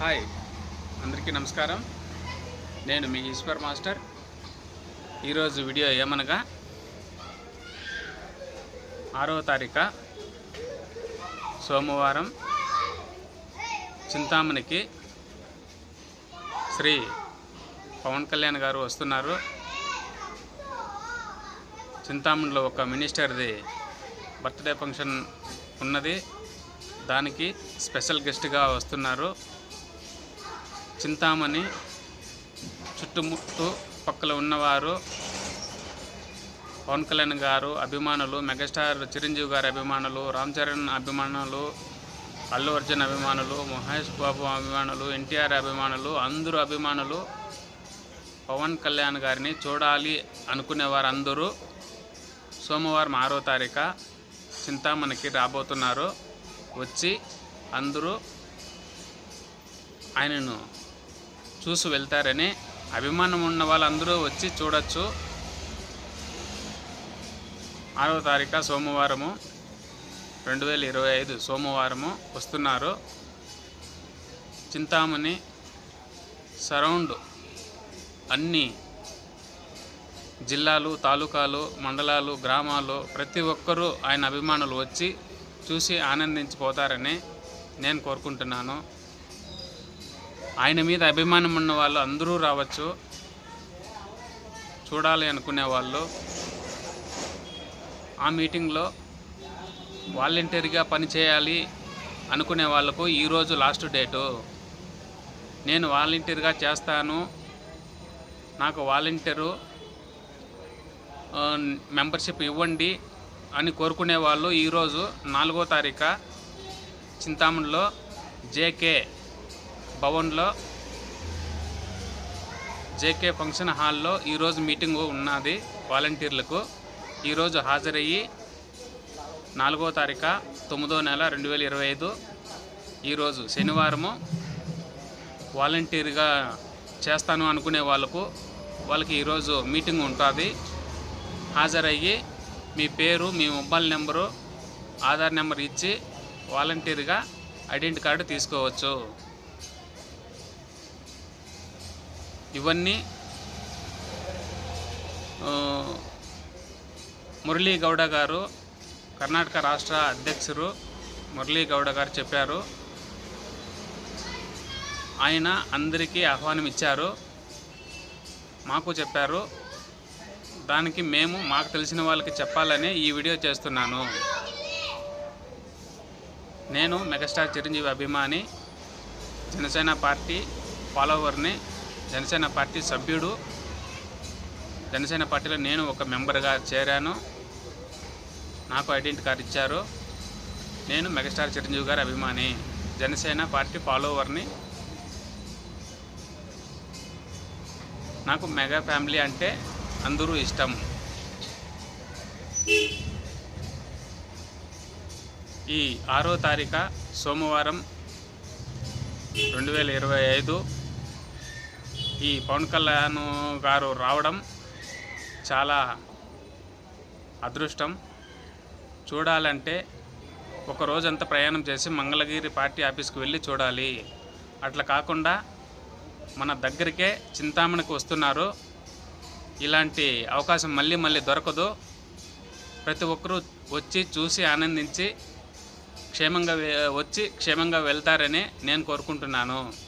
Hi అందరికీ నమస్కారం. నేను మీ ఈశ్వర్ మాస్టర్. ఈరోజు వీడియో ఏమనగా ఆరో తారీఖు సోమవారం చింతామణికి శ్రీ పవన్ కళ్యాణ్ గారు వస్తున్నారు. చింతామణిలో ఒక మినిస్టర్ది బర్త్డే ఫంక్షన్ ఉన్నది. దానికి స్పెషల్ గెస్ట్గా వస్తున్నారు. చింతామణి చుట్టుముట్టు పక్కల ఉన్నవారు పవన్ కళ్యాణ్ గారు అభిమానులు మెగాస్టార్ చిరంజీవి గారి అభిమానులు రామ్ చరణ్ అభిమానులు అల్లు అర్జున్ అభిమానులు మహేష్ బాబు అభిమానులు ఎన్టీఆర్ అభిమానులు అందరూ అభిమానులు పవన్ కళ్యాణ్ గారిని చూడాలి అనుకునే వారందరూ సోమవారం ఆరో తారీఖు చింతామణికి రాబోతున్నారు. వచ్చి అందరూ ఆయనను చూసి వెళ్తారని అభిమానం ఉన్న వాళ్ళందరూ వచ్చి చూడొచ్చు. ఆరో తారీఖు సోమవారము రెండు వేల ఇరవై ఐదు సోమవారము వస్తున్నారు. చింతామణి సరౌండ్ అన్ని జిల్లాలు తాలూకాలు మండలాలు గ్రామాలు ప్రతి ఒక్కరూ ఆయన అభిమానులు వచ్చి చూసి ఆనందించిపోతారని నేను కోరుకుంటున్నాను. ఆయన మీద అభిమానం ఉన్న వాళ్ళు అందరూ రావచ్చు. చూడాలి అనుకునే వాళ్ళు. ఆ మీటింగ్లో వాలంటీర్గా పనిచేయాలి అనుకునే వాళ్ళకు ఈరోజు లాస్ట్ డేటు. నేను వాలంటీర్గా చేస్తాను. నాకు వాలంటీరు మెంబర్షిప్ ఇవ్వండి అని కోరుకునే వాళ్ళు ఈరోజు నాలుగో తారీఖు చింతామణిలో జేకే భవన్లో జేకే ఫంక్షన్ హాల్లో ఈరోజు మీటింగ్ ఉన్నది వాలంటీర్లకు. ఈరోజు హాజరయ్యి నాలుగో తారీఖు తొమ్మిదో నెల రెండు వేల ఇరవై ఐదు. ఈరోజు శనివారము వాలంటీర్గా చేస్తాను అనుకునే వాళ్ళకు వాళ్ళకి ఈరోజు మీటింగ్ ఉంటుంది. హాజరయ్యి మీ పేరు మీ మొబైల్ నెంబరు ఆధార్ నెంబర్ ఇచ్చి వాలంటీర్గా ఐడెంటి కార్డు తీసుకోవచ్చు. ఇవన్నీ మురళీ గౌడ గారు కర్ణాటక రాష్ట్ర అధ్యక్షులు మురళీ గౌడ గారు చెప్పారు. ఆయన అందరికీ ఆహ్వానం ఇచ్చారు. మాకు చెప్పారు. దానికి మేము మాకు తెలిసిన వాళ్ళకి చెప్పాలని ఈ వీడియో చేస్తున్నాను. నేను మెగాస్టార్ చిరంజీవి అభిమాని జనసేన పార్టీ ఫాలోవర్ని జనసేన పార్టీ సభ్యుడు. జనసేన పార్టీలో నేను ఒక మెంబర్గా చేరాను. నాకు ఐడెంటి కార్డు ఇచ్చారు. నేను మెగాస్టార్ చిరంజీవి గారి అభిమాని. జనసేన పార్టీ ఫాలోవర్ని. నాకు మెగా ఫ్యామిలీ అంటే అందరూ ఇష్టం. ఈ ఆరో తారీఖు సోమవారం రెండు వేల ఇరవై ఐదు ఈ పవన్ కళ్యాణ్ గారు రావడం చాలా అదృష్టం. చూడాలంటే ఒక రోజంతా ప్రయాణం చేసి మంగళగిరి పార్టీ ఆఫీస్కి వెళ్ళి చూడాలి. అట్లా కాకుండా మన దగ్గరికే చింతామణికి వస్తున్నారు. ఇలాంటి అవకాశం మళ్ళీ మళ్ళీ దొరకదు. ప్రతి ఒక్కరూ వచ్చి చూసి ఆనందించి క్షేమంగా వచ్చి క్షేమంగా వెళ్తారని నేను కోరుకుంటున్నాను.